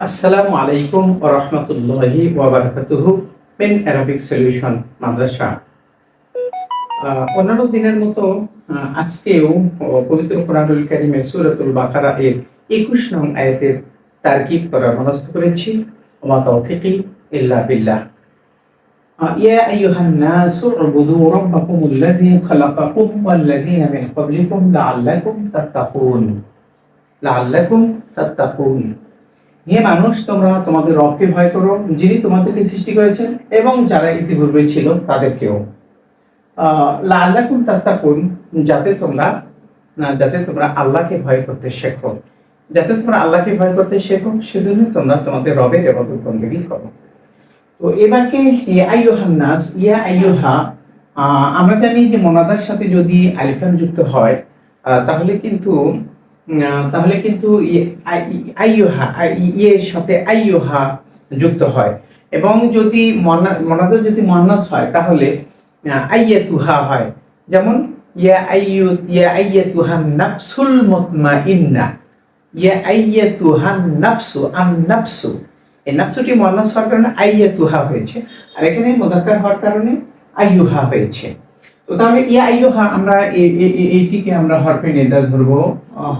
আসসালামু আলাইকুম ওয়া রাহমাতুল্লাহি ওয়া বারাকাতুহু পেন অ্যারাবিক সলিউশন মাদ্রাসা। অন্যান্য দিনের মতো আজকেও পবিত্র কোরআনুল কারিমে সূরাতুল বাকারা এর 21 নং আয়াতের তারকিব করার মনস্থ করেছি। ওমা তাওফিকি ইল্লা বিল্লাহ। ইয়া আইয়ুহান নাসু উবুদু রাব্বাকুমুল্লাযী খালাকাকুম ওয়াল্লাযীনা মিন ক্বাবলিকুম লাআল্লাকুম তাত্তাকুন। লাআল্লাকুম তাত্তাকুন। হে মানুষ, তোমরা তোমাদের রবকে ভয় করো, যিনি তোমাদেরকে সৃষ্টি করেছেন এবং যারা ইতিপূর্বে ছিল তাদেরকেও। আল্লাহ তাত্তাকুন, যাতে তোমরা, না, যাতে তোমরা আল্লাহকে ভয় করতে শেখো। যাতে তোমরা আল্লাহকে ভয় করতে শেখো, সেজন্য তোমরা তোমাদের রবের এবাদত বন্দেগী করো। তো এবারকে ইয়া আইয়ুহান নাস, ইয়া আইয়ুহা আমরা জানি যে মোনাদার সাথে যদি আলিফান যুক্ত হয় তাহলে কিন্তু তাহলে কিন্তু আইয়ুহা ইয়ের সাথে আইয়ুহা যুক্ত হয়। এবং যদি মনা- মোনাজাত যদি মহানাস হয় তাহলে আহ, আইয়াতুহা হয়। যেমন ইয়া আইয়ু ইয়া আইয়াতুহা নাফসুল মুতমাইন্না। ইয়া আইয়াতুহা নাফসু আন নাফসু। এই নাফসুটি মহানাস হওয়ার কারণে আইয়াতুহা হয়েছে। আর এখানে মুযাক্কার হওয়ার কারণে আইয়ুহা হয়েছে। তো তাহলে ইয়া আইয়ুহা, আমরা এইটিকে আমরা হরফে নেদা ধরবো।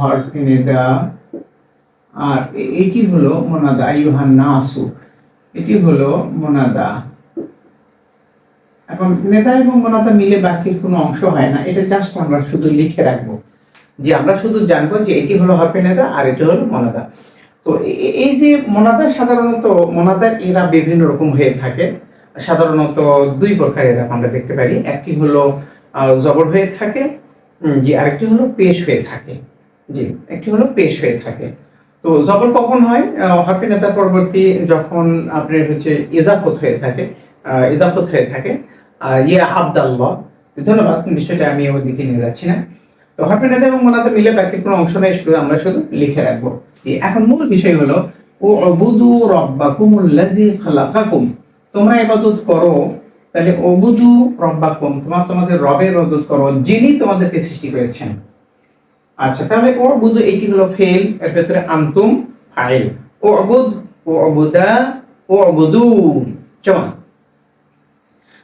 হরফে নেদা। আর এইটি হলো মোনাদা আইয়ুহান নাসু। এটি হলো মোনাদা। এখন নেদা এবং মোনাদা মিলে বাকির কোনো অংশ হয় না। এটা জাস্ট আমরা শুধু লিখে রাখব। যে আমরা শুধু জানব যে এটি হলো হরফে নেদা আর এটি হলো মোনাদা। তো এই যে মোনাদা সাধারণত, মোনাদার এরা বিভিন্ন রকম হয়ে থাকে। সাধারণত দুই প্রকারের আমরা দেখতে পারি। একটি হলো জবর হয়ে থাকে জি, আরেকটি হলো পেশ হয়ে থাকে। জি, একটি হলো পেশ হয়ে থাকে। তো জবর কখন হয়? হরফে পরবর্তী যখন আপনার হচ্ছে ইজাফত হয়ে থাকে ইজাফত হয়ে থাকে ইয়ে আবদাল্লাহ। ধন্যবাদ বিষয়টা আমি ওদিকে নিয়ে যাচ্ছি না। তো হরফে নেতা এবং মোনাদা মিলে বাকির কোনো অংশ নেই, শুধু আমরা শুধু লিখে রাখব। এখন মূল বিষয় হলো ও অবুদু রব্বাকুমুল্লাযী খালাকাকুম। তোমরা ইবাদত করো, তাহলে অবুদু রব্বাকুম তোমার তোমাদের রবের ইবাদত করো, যিনি তোমাদেরকে সৃষ্টি করেছেন। আচ্ছা তাহলে ও বুধু এটি হলো ফেল, এর ভেতরে আন্তুম ফাইল। ও অবুদ ও অবুদা ও অবুদু চমন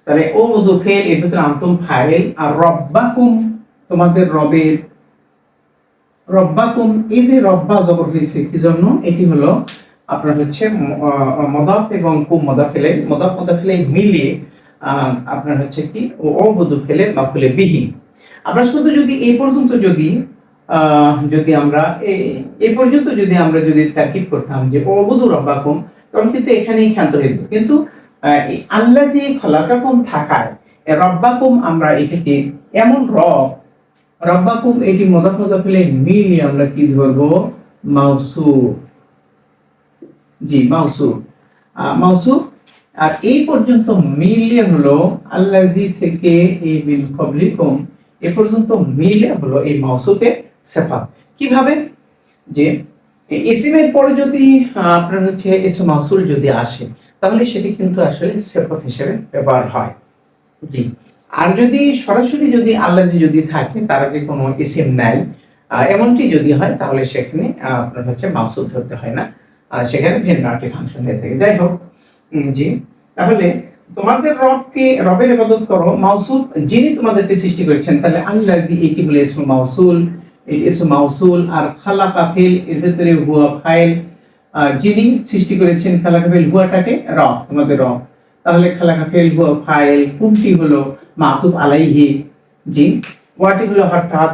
তাহলে ও বুধু ফেল, এর ভেতরে আন্তুম ফাইল, আর রব্বাকুম, তোমাদের রবের। রব্বাকুম, এই যে রব্বা জবর হয়েছে, কি জন্য? এটি হলো আপনার হচ্ছে মদাফ এবং কুম মদাফ ফেলে, মদাফ মদাফ ফেলে মিলিয়ে আপনার হচ্ছে কি অবধু ফেলে মাফুলে বিহি। আমরা শুধু যদি এই পর্যন্ত যদি যদি আমরা এই- পর্যন্ত যদি আমরা যদি তাকিদ করতাম যে অবধু রব্বাকুম, তখন কিন্তু এখানেই ক্ষান্ত যেত। কিন্তু আল্লাহ যে খলাকাকুম থাকায় রব্বাকুম আমরা এটাকে এমন রব, রব্বাকুম এটি মদাফ মদাফ ফেলে মিলিয়ে আমরা কি ধরবো? মাউসু জি মাউসু মাউসু আর এই পর্যন্ত মিলে হলো আল্লাজি থেকে এই বিল কবলিকুম এ পর্যন্ত মিলে হলো এই মাউসুকে সেফাত। কীভাবে? যে এই ইসিমের পরে যদি আপনার হচ্ছে এসে মাউসুল যদি আসে তাহলে সেটি কিন্তু আসলে সেফত হিসেবে ব্যবহার হয়। জি আর যদি সরাসরি যদি আল্লাজি যদি থাকে তার আগে কোনো নাই। আহ, এমনটি যদি হয় তাহলে সেখানে আপনার হচ্ছে মাউসুল ধরতে হয় না। সেখানে ভিন্ন ফাংশন হয়ে থাকে। যাই হোক জি। তাহলে তোমাদের রবকে, রবের ইবাদত করো। মাউসুল, যিনি তোমাদেরকে সৃষ্টি করেছেন, তাহলে আল্লাহ দি এটি বলে ইসমু মাউসুল ইসমু মাউসুল, আর খালাকা ফেল, এর ভেতরে হুয়া ফাইল যিনি সৃষ্টি করেছেন খালাকা ফেল, হুয়াটাকে রব, তোমাদের রব। তাহলে খালাকা ফেল, হুয়া ফাইল, কোনটি হলো মাতুব আলাইহি? জি ওয়াটি হলো হঠাৎ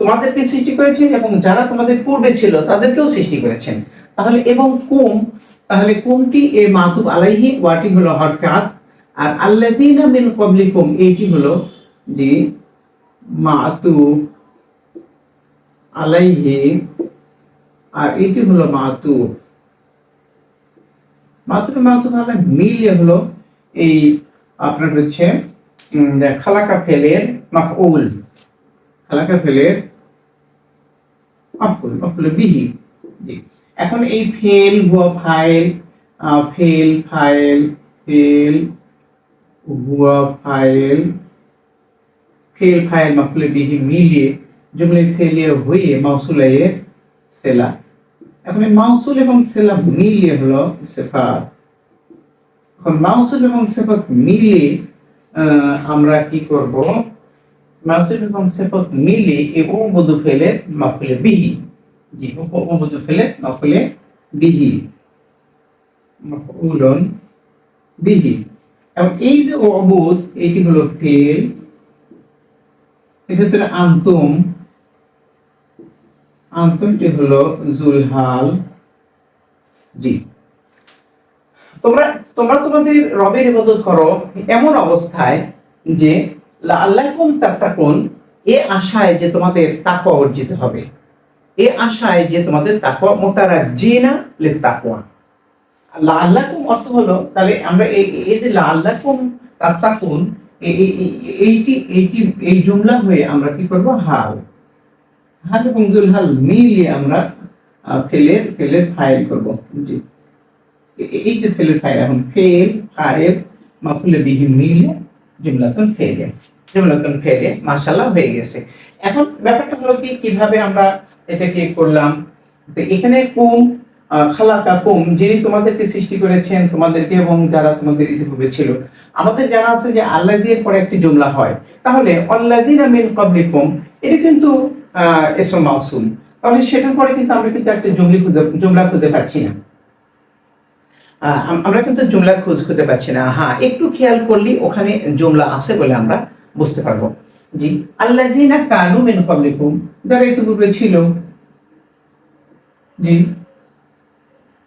তোমাদেরকে সৃষ্টি করেছেন এবং যারা তোমাদের পূর্বে ছিল, তাদেরকেও সৃষ্টি করেছেন। তাহলে এবং কুম, তাহলে কোনটি এ মাতুব আলাইহি, ওয়াটি হলো হঠাৎ আর আল্লাযীনা মিন ক্বাবলিকুম, এইটি হলো যে মাতুব আলাইহি, আর এটি হলো মাতুব। মাতুব মাতুব আলাই মিলিয়ে হলো এই আপনার হচ্ছে খালাকা ফেলের মাফউল। খালাকা ফেলের মাফউল মাফউল বিহি। জি। এখন এই ফেল হুয়া ফাইল ফেল ফাইল, ফেল হুয়া ফাইল, ফেল ফাইল মাফুলে বিহি মিলিয়ে জুমলে ফেলিয়ে হয়ে মাউসুলায়ে সেলা। এখন এই মাউসুল এবং সেলা মিলিয়ে হলো সেফাত। এখন মাউসুল এবং সেফাত মিলিয়ে আমরা কি করব? মাউসুল এবং সেফাত মিলিয়ে এবং উপবধু ফেলে মাফুলে বিহি। জি উপ- উপবধু ফেলে মাফুলে বিহি। মাফউলন বিহি। এবং এই যে এটি হলো ফেল। আন্তুম। আন্তমটি হলো জুলহাল। জি। তোমরা তোমরা তোমাদের রবের ইবাদত করো এমন অবস্থায় যে আল্লাহকুম তাত্তাকুন এ আশায় যে তোমাদের তাকওয়া অর্জিত হবে। এ আশায় যে তোমাদের তাকওয়া মোতারা জিনা লে তাকওয়া আল্লাহকুম অর্থ হলো, তাহলে আমরা এই এই যে এই- এই- এইটি এইটি, এই জুমলা হয়ে আমরা কি করব? হাল। হাল এবং জুলহাল মিলিয়ে আমরা ফেলের ফেলের ফাইল করব। জি। এই যে ফেলের ফাইল, এখন ফেল, ফাইল, মাফুলে বিহি মিলিয়ে জুমলাতুন ফেলে। জুমলাতুন ফেলে, মাশাআল্লাহ হয়ে গেছে। এখন ব্যাপারটা হলো কি, কীভাবে আমরা এটাকে করলাম? তো এখানে কুম খালাকা কুম যিনি তোমাদেরকে সৃষ্টি করেছেন তোমাদেরকে এবং যারা তোমাদের ইতিপূর্বে ছিল। আমাদের জানা আছে যে আল্লাজির পরে একটি জুমলা হয়। তাহলে আল্লাজিনা মিন ক্বাবলিকুম এটা কিন্তু আহ, ইসম মাউসুম তাহলে সেটার পরে কিন্তু আমরা কিন্তু একটা জুমলি খুঁজে জুমলা খুঁজে পাচ্ছি না। আমরা কিন্তু জুমলা খুঁজ খুঁজে পাচ্ছি না। হ্যাঁ একটু খেয়াল করলে ওখানে জুমলা আছে বলে আমরা বুঝতে পারব। জি। আল্লাজিনা কানু মিন ক্বাবলিকুম। যারা ইতিপূর্বে ছিল। জি।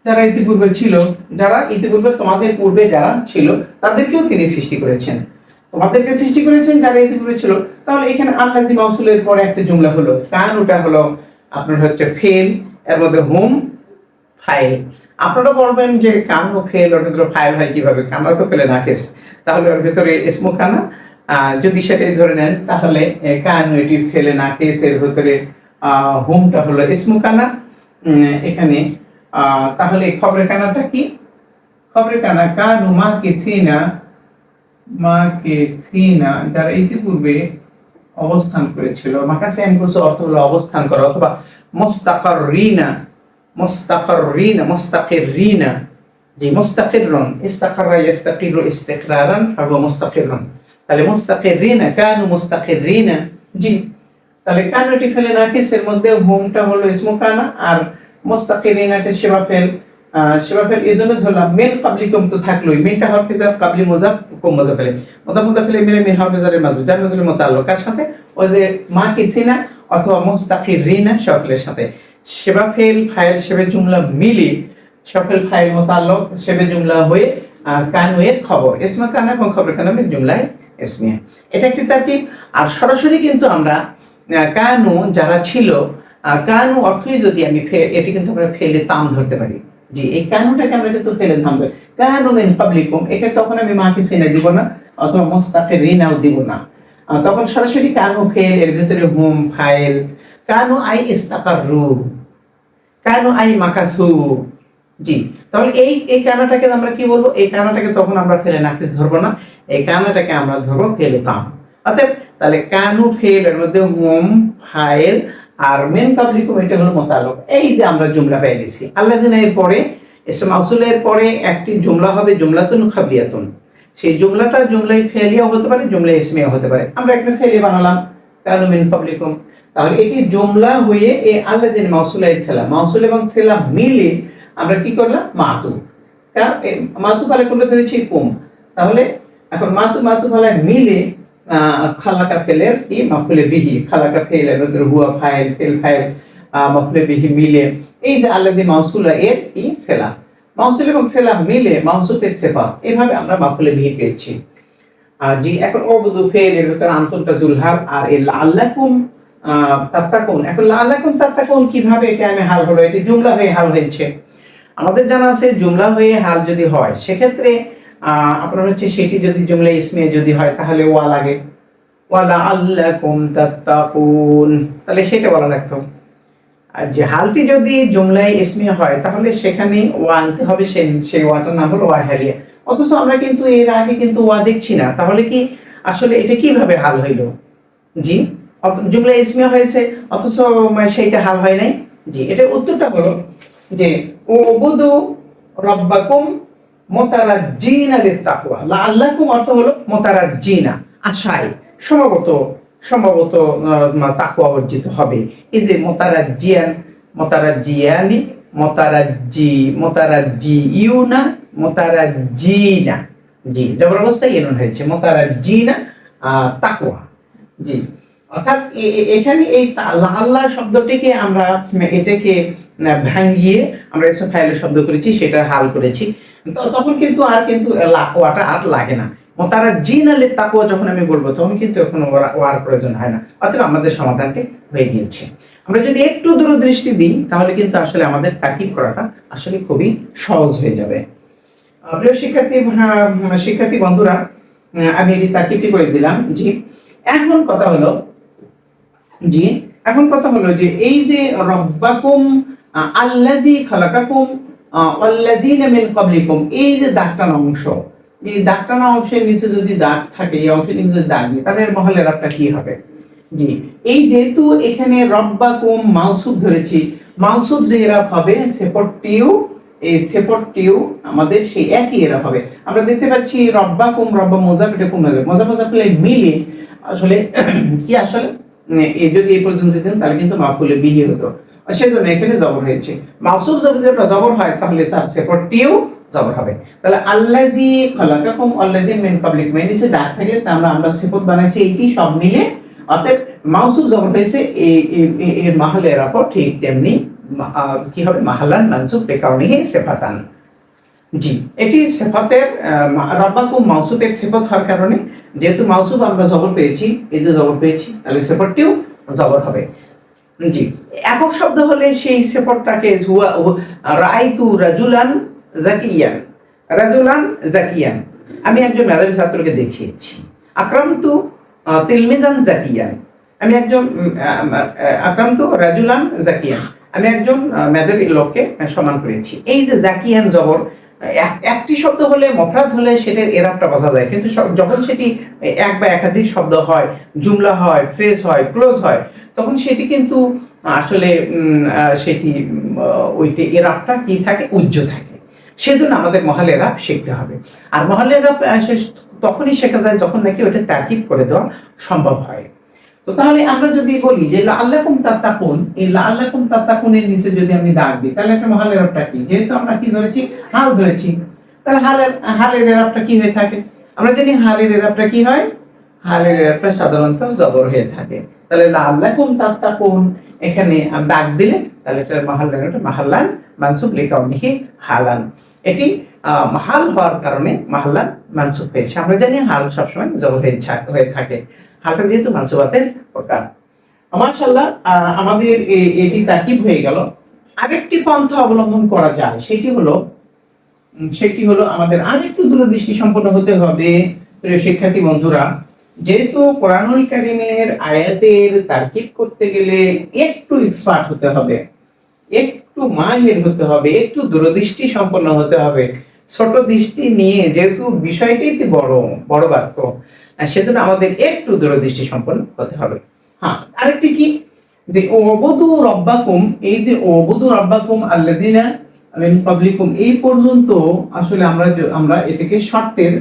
যারা ইতিপূর্বে ছিল যারা ইতিপূর্বে তোমাদের পূর্বে যারা ছিল তাদেরকেও তিনি সৃষ্টি করেছেন। তোমাদেরকে সৃষ্টি করেছেন যারা ইতিপূর্বে ছিল। তাহলে এখানে আল্লাহ জি মাউসুলের পরে একটা জুমলা হলো। কান ওটা হলো আপনার হচ্ছে ফেল এর মধ্যে হোম ফাইল। আপনারা বলবেন যে কান ও ফেল ওর ভিতরে ফাইল হয় কীভাবে? আমরা তো ফেলে না কেস তাহলে ওর ভিতরে ইসমু কানা আহ, যদি সেটাই ধরে নেন, তাহলে এটি ফেলে না, কেসের ভেতরে হোমটা হলো ইসমু কানা এখানে তাহলে খবরের কানাটা কি? খবরের কানা কানু মা কে সিনা, মা কে সিনা, যারা ইতিপূর্বে অবস্থান করেছিল মাকাসে এমকুসু অর্থ হলো অবস্থান করা, অথবা মোস্তাকার রিনা মোস্তাকার রিনা মোস্তাকের রিনা জি মোস্তাকিরুন ইস্তাকাররা ইস্তাকিরু ইস্তিকরারান ফাহুয়া মুস্তাকিরুন তাহলে মুস্তাকির রিনা কানু মুস্তাকির জি। তাহলে কানুটি ফেলে না কেসের মধ্যে হোমটা হলো ইসমু কানা আর মোস্তাকিরিনাটা সেবা ফেল সেবা ফেল, এই জন্য ধরলাম, মেন কাবলিকম তো থাকলোই, মেনটা হাফিজা কাবলি মোজাব কম মোজা ফেলে। মোজা মোজা ফেলে মিলে মিন হাফিজারের মাজু যার মাজুলের মোতাল্লক কার সাথে, ওই যে মা কিসিনা অথবা মোস্তাকির রিনা সকলের সাথে। সেবা ফেল, ফাইল সেবে জুমলা মিলি সকল ফাইল মোতাল্লক সেবে জুমলা হয়ে কানুয়ের খবর ইসমা কানা এবং খবর কানামের জুমলায় ইসমিয়া এটা একটি তারকিব। আর সরাসরি কিন্তু আমরা কানু যারা ছিল কানু অর্থই যদি আমি এটি কিন্তু আমরা ফেলে তাম ধরতে পারি। জি, এই কানুটাকে আমরা কিন্তু ফেলে নাম ধরি। কানু মিন পাবলিকুম এখানে তখন আমি মাকে সিনা দিব না, অথবা মোস্তাফে রিনাও দিব না। তখন সরাসরি কানু ফেল, এর ভিতরে হোম, ফাইল। কানু আই ইস্তাকার রু কানু আই মাকাসু। জি। তাহলে এই এই কানাটাকে আমরা কি বলব? এই কানাটাকে তখন আমরা ফেলে নাকিস ধরবো না। এই কানাটাকে আমরা ধরবো ফেলে তাম অতএব তাহলে কানু ফেল এর মধ্যে হোম, ফাইল আর মেন পাবলিকুম এটা হলো মোতালক এই যে আমরা জুমলা পেয়ে গেছি। আল্লাহ এর পরে এসে মাউসুলের পরে একটি জুমলা হবে জুমলাতুন খাবিয়াতুন সেই জুমলাটা জুমলাই ফেলিয়া হতে পারে জুমলা ইসমিয়া হতে পারে। আমরা একটা ফেলিয়া বানালাম। কানু মেন পাবলিকুম। তাহলে এটি জুমলা হয়ে এই আল্লাহ জানি মাউসুল এর ছেলা মাউসুল এবং ছেলা মিলে আমরা কি করলাম? মাতু। মাতু পালে কোনটা ধরেছি কুম তাহলে এখন মাতু মাতু পালায় মিলে খালাকা ফেলের কি? মাফুলে বিহি। খালাকা ফেল হুয়া ফাইল, ফেল ফাইল মাফুলে বিহি মিলে। এই যে আল্লাহ যে মাউসুলা এর কি? সেলা মাউসুল এবং সেলা মিলে মাউসুফের সেফা এভাবে আমরা মাফুলে বিহি পেয়েছি। আর জি, এখন অবদু ফেল, এর ভিতরে আন্তরটা জুলহার, আর এই আল্লাকুম তাত্তাকুন। এখন আল্লাকুম তাত্তাকুন কীভাবে? এটা আমি হাল হলো। এটি জুমলা হয়ে হাল হয়েছে। আমাদের জানা আছে জুমলা হয়ে হাল যদি হয়, সেক্ষেত্রে আপনার হচ্ছে সেটি যদি জুমলা ইসমে যদি হয়, তাহলে ওয়া লাগে। ওয়ালা আল্লাকুম তাত্তাকুন। তাহলে সেটা বলা লাগতো। আর যে হালটি যদি জুমলায় ইসমে হয়, তাহলে সেখানে ওয়া আনতে হবে সেই সেই ওয়াটার নাম হলো ওয়া হালিয়া। অথচ আমরা কিন্তু এর আগে কিন্তু ওয়া দেখছি না। তাহলে কি, আসলে এটা কীভাবে হাল হইল? জি? জুমলা ইসমিয়া হয়েছে, অথচ সেইটা হাল হয় নাই? জি এটা উত্তরটা হলো যে উবুদু রব্বাকুম মোতারাজ্জিনা লিত্তাকওয়া লাআল্লাকুম অর্থ হলো মোতারাজ্জিনা আশায়। সম্ভবত সম্ভবত আহ, তাকওয়া অর্জিত হবে। এই যে মোতারাজ্জিয়ান মোতারাজ্জিয়ানি মোতারাজ্জি মোতারাজ্জি ইউনা মোতারাজ্জিনা। জি জবর অবস্থায় ইউন হয়েছে মোতারাজ্জিনা আহ, তাকওয়া জি অর্থাৎ এখানে এই আল্লাহ শব্দটিকে আমরা এটাকে আহ, ভাঙ্গিয়ে আমরা এসব ফাইলের শব্দ করেছি সেটা হাল করেছি। তখন কিন্তু আর কিন্তু ওয়াটা আর লাগে না। তারা জিন আলে তাকুয়া যখন আমি বলব তখন কিন্তু এখন ওয়ার প্রয়োজন হয় না। অতএব আমাদের সমাধানটি হয়ে গিয়েছে। আমরা যদি একটু দূরদৃষ্টি দিই তাহলে কিন্তু আসলে আমাদের তাকিব করাটা আসলে খুবই সহজ হয়ে যাবে। প্রিয় শিক্ষার্থী শিক্ষার্থী বন্ধুরা আমি এটি তাকিবটি করে দিলাম জি এখন কথা হলো জি এখন কথা হলো যে এই যে রব্বাকুম আল্লাজি খালাকাকুম আহ, আল্লাযীনা মিন ক্বাবলিকুম। এই যে দাগটানা অংশ এই দাগটানা অংশের নিচে যদি দাগ থাকে এই অংশের নিচে যদি দাগ নেই তাহলে এর মহলের আপটা কি হবে? জি এই যেহেতু এখানে রব্বাকুম মাউসুব ধরেছি মাউসুব যে এরাব হবে সেপটিউ এই সেপটিউ আমাদের সেই একই এরাব হবে। আমরা দেখতে পাচ্ছি রব্বাকুম রব্বা মোজাফ এটা কমে যাবে মোজাফ মোজাফিলে মিলে আসলে কি আসলে? এ যদি এই পর্যন্ত যেতেন তাহলে কিন্তু মাফুলে বিহি হতো। সেজন্য এখানে জবর হয়েছে। মাউসুব যদি জবর হয়, তাহলে তার সেপটিউ জবর হবে। তাহলে আল্লাজি খলাকাকুম আল্লাজি মিন পাবলিক মেন নিচে দাগ থাকলে আমরা আমরা সিফত বানাইছি, এইটি সব মিলে। অতএব মাউসুব জবর হয়েছে এই মাহালের আপর ঠিক তেমনি কি হবে? মাহালান মানসুব বেকারণে সেফাতান। জি, এটি সেফাতের রব্বাকু মাউসুফের সেফত হওয়ার কারণে, যেহেতু মাউসুফ আমরা জবর পেয়েছি, এই যে জবর পেয়েছি, তাহলে সেফরটিও জবর হবে। জি। একক শব্দ হলে সেই হু- রাআইতু রাজুলান জাকিয়ান রাজুলান জাকিয়ান। আমি একজন মেধাবী ছাত্রকে দেখিয়েছি। আক্রান্ত তিলমিজান জাকিয়ান। আমি একজন আক্রান্ত রাজুলান জাকিয়ান। আমি একজন মেধাবী লোককে সমান করেছি। এই যে জাকিয়ান জবর এক- একটি শব্দ হলে মফরাত হলে সেটার এরাপটা বোঝা যায়। কিন্তু যখন সেটি এক বা একাধিক শব্দ হয়, জুমলা হয়, ফ্রেজ হয়, ক্লোজ হয় তখন সেটি কিন্তু, আসলে সেটি ওইটি এরাবটা কি থাকে? উজ্জ্ব থাকে। সেজন্য আমাদের মহালের রাব শিখতে হবে। আর মহালের সে- তখনই শেখা যায় যখন নাকি ওইটা তাকিব করে দেওয়া সম্ভব হয়। তো তাহলে আমরা যদি বলি যে আল্লাকুম তাত্তাকুন, এই আল্লাকুম তাত্তাকুনের নিচে যদি আমি দাগ দিই, তাহলে একটা মহালের রাবটা কি? যেহেতু আমরা কি ধরেছি? হাল ধরেছি। তাহলে হালের হালের এরাবটা কি হয়ে থাকে? আমরা জানি হালের এরাবটা কি হয়? হালের এরাবটা সাধারণত জবর হয়ে থাকে। তাহলে আল্লাকুম তাত্তাকুন। এখানে দাগ দিলে, তাহলে এটা মাহাল্লান এটা মাহাল্লান মানসুব লিকাউনিহি হালান এটি হাল হওয়ার কারণে মাহাল্লান মানসুব হয়েছে আমরা জানি হাল সবসময় জবর হয়ে হয়ে থাকে। হালটা যেহেতু মানসুবাতের ওটা মাশাল্লাহ আমাদের এটি তাকিব হয়ে গেল। আরেকটি পন্থা অবলম্বন করা যায়, সেটি হলো সেটি হলো আমাদের আরেকটু দূরদৃষ্টি সম্পন্ন হতে হবে। শিক্ষার্থী বন্ধুরা যেহেতু কোরআনুল কারিমের আয়াতের তার্কিক করতে গেলে একটু এক্সপার্ট হতে হবে, একটু মাহির হতে হবে, একটু দূরদৃষ্টি সম্পন্ন হতে হবে। ছোট দৃষ্টি নিয়ে যেহেতু বিষয়টাই তো বড় বড় বাক্য সেজন্য আমাদের একটু দূরদৃষ্টি সম্পন্ন হতে হবে। হ্যাঁ আরেকটি কি? যে ওবদু রব্বাকুম, এই যে ওবদু রব্বাকুম আল্লাযিনা মিন পাবলিকুম এই পর্যন্ত আসলে আমরা আমরা এটাকে শর্তের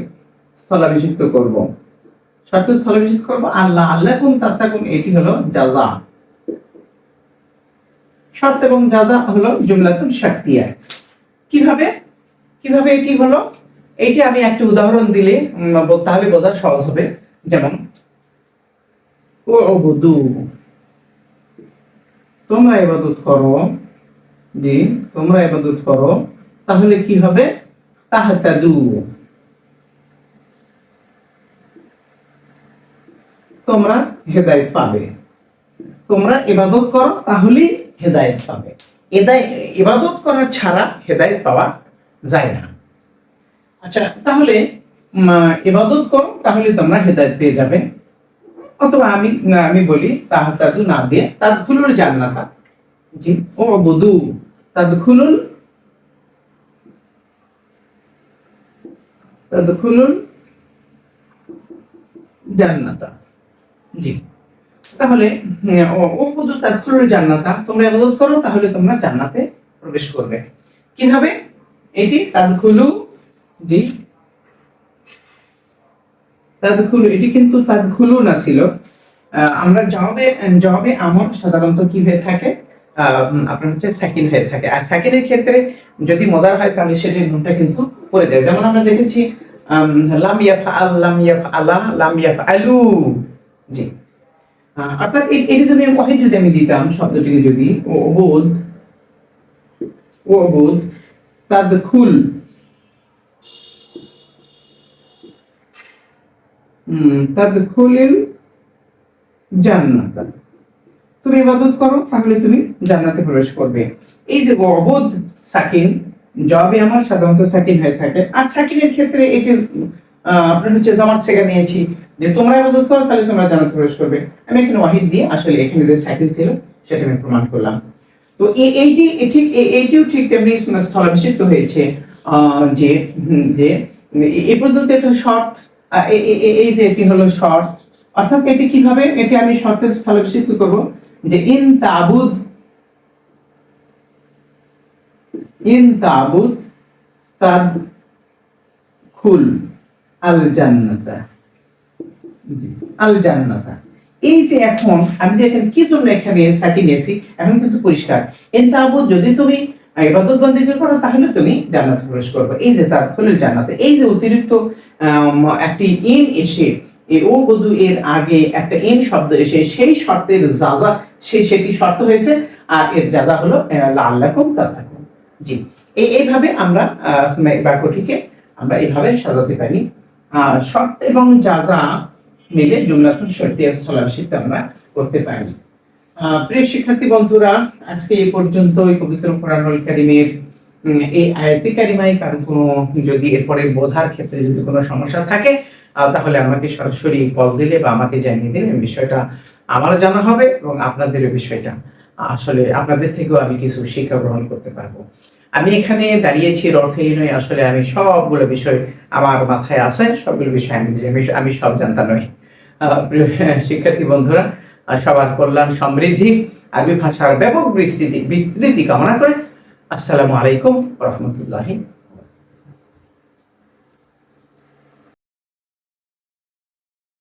স্থলাভিষিক্ত করব। শর্ত স্থলাভিষিক্ত করব। আল্লাহ আল্লাকুম তাত্তাকুম, এটি হলো জাযা। শর্ত এবং জাযা হলো জুমলাতুন শার্তিয়া কীভাবে? কীভাবে এটি হলো? আমি উদাহরণ দিলে তাহলে বোঝা সহজ হবে। যেমন তোমরা ইবাদত করো। জি, তোমরা ইবাদত করো। তাহলে কি হবে? তাহাতাদু। তোমরা হেদায়েত পাবে। তোমরা ইবাদত করো, তাহলেই হেদায়েত পাবে। এদায় ইবাদত করা ছাড়া হেদায়েত পাওয়া যায় না। আচ্ছা তাহলে ইবাদত করো, তাহলে তোমরা হেদায়েত পেয়ে যাবে। অথবা আমি আমি বলি, তাহাতাদু না দিয়ে, তাদখুলুল জান্নাতা। জি ও বুদু তাদখুলুল তাদখুলুল জান্নাতা। জি। তাহলে উম, ও ও বুদু তাদখুলুল জান্নাতা তোমরা ইবাদত করো তাহলে তোমরা জান্নাতে প্রবেশ করবে। কীভাবে এটি তাদখুলু জি। তাদখুলু এটি কিন্তু তাদখুলু না ছিল। আমরা জবাবে জবাবে আমর সাধারণত কি হয়ে থাকে? আপনার হচ্ছে সেকেন্ড হয়ে থাকে। আর সেকেন্ডের ক্ষেত্রে যদি মজার হয় তাহলে সেটির নুনটা কিন্তু পড়ে যায় যেমন আমরা দেখেছি লাম ইয়াফ আল লাম ইয়াফ আলা লাম ইয়াফ আলু জি। অর্থাৎ এটি যদি যদি আমি দিতাম, শব্দটিকে যদি অবোধ অবোধ জান্নাত তুমি ইবাদত করো, তাহলে তুমি জান্নাতে প্রবেশ করবে। এই যে অবোধ, সাকিন জবে আমার সাধারণত সাকিন হয়ে থাকে। আর সাকিনের ক্ষেত্রে এটি আপনার হচ্ছে জমাট সেকা নিয়েছি। যে তোমরা ইবাদত করো, তাহলে তোমরা জান্নাতে প্রবেশ করবে। আমি এখানে ওয়াহিদ দিয়ে আসলে এখানে যে সাকিন ছিল, সেটা আমি প্রমাণ করলাম। তো এইটি ঠিক এইটিও ঠিক তেমনি স্থলাভিষিক্ত হয়েছে। যে যে, এ- এ পর্যন্ত একটা এ- এই যে এটি হলো শর্ট অর্থাৎ এটি কীভাবে? এটি আমি শর্টে স্থলাভিষিক্ত করব যে ইন তাবুদ ইন তাবুদ তাদ খুল আল জান্নাতা আল জান্নাতা এই যে এখন আমি যে এখানে কি জন্য এখানে সাকি নিয়েছি, এখন কিন্তু পরিষ্কার। এন তাবুদ যদি তুমি ইবাদত বন্দিকে করো, তাহলে তুমি জান্নাতে প্রবেশ করবে। এই যে তার খুলে জান্নাতে, এই যে অতিরিক্ত একটি ইন এসে ও বধু এর আগে একটা ইন শব্দ এসে, সেই শর্তের যাজা সেই সেটি শর্ত হয়েছে। আর এর যাজা হলো আল্লাহকুম তাত্তাকুম জি। এই এইভাবে আমরা বাক্যটিকে আমরা এইভাবে সাজাতে পারি। শর্ত এবং যা যা মিলে জুমলাতুন শর্তিয়া স্থলাভিষিক্ত আমরা করতে পারি। প্রিয় শিক্ষার্থী বন্ধুরা, আজকে এই পর্যন্ত এই পবিত্র কোরআনুল কারিমের এই আয়াতি কারিমায় কারও কোনো যদি এরপরে বোঝার ক্ষেত্রে যদি কোনো সমস্যা থাকে তাহলে আমাকে সরাসরি কল দিলে বা আমাকে জানিয়ে দিলে বিষয়টা আমারও জানা হবে এবং আপনাদের এই বিষয়টা। আসলে আপনাদের থেকেও আমি কিছু শিক্ষা গ্রহণ করতে পারব। আমি এখানে দাঁড়িয়েছি অর্থহীন হয়ে আসলে আমি সবগুলো বিষয় আমার মাথায় আছে, সবগুলো বিষয় আমি আমি- সব জানতাম নই। শিক্ষার্থী বন্ধুরা সবার কল্যাণ সমৃদ্ধি, আরবি ভাষার ব্যাপক বিস্তৃতি বিস্তৃতি কামনা করে। আসসালামু আলাইকুম রহমতুল্লাহি।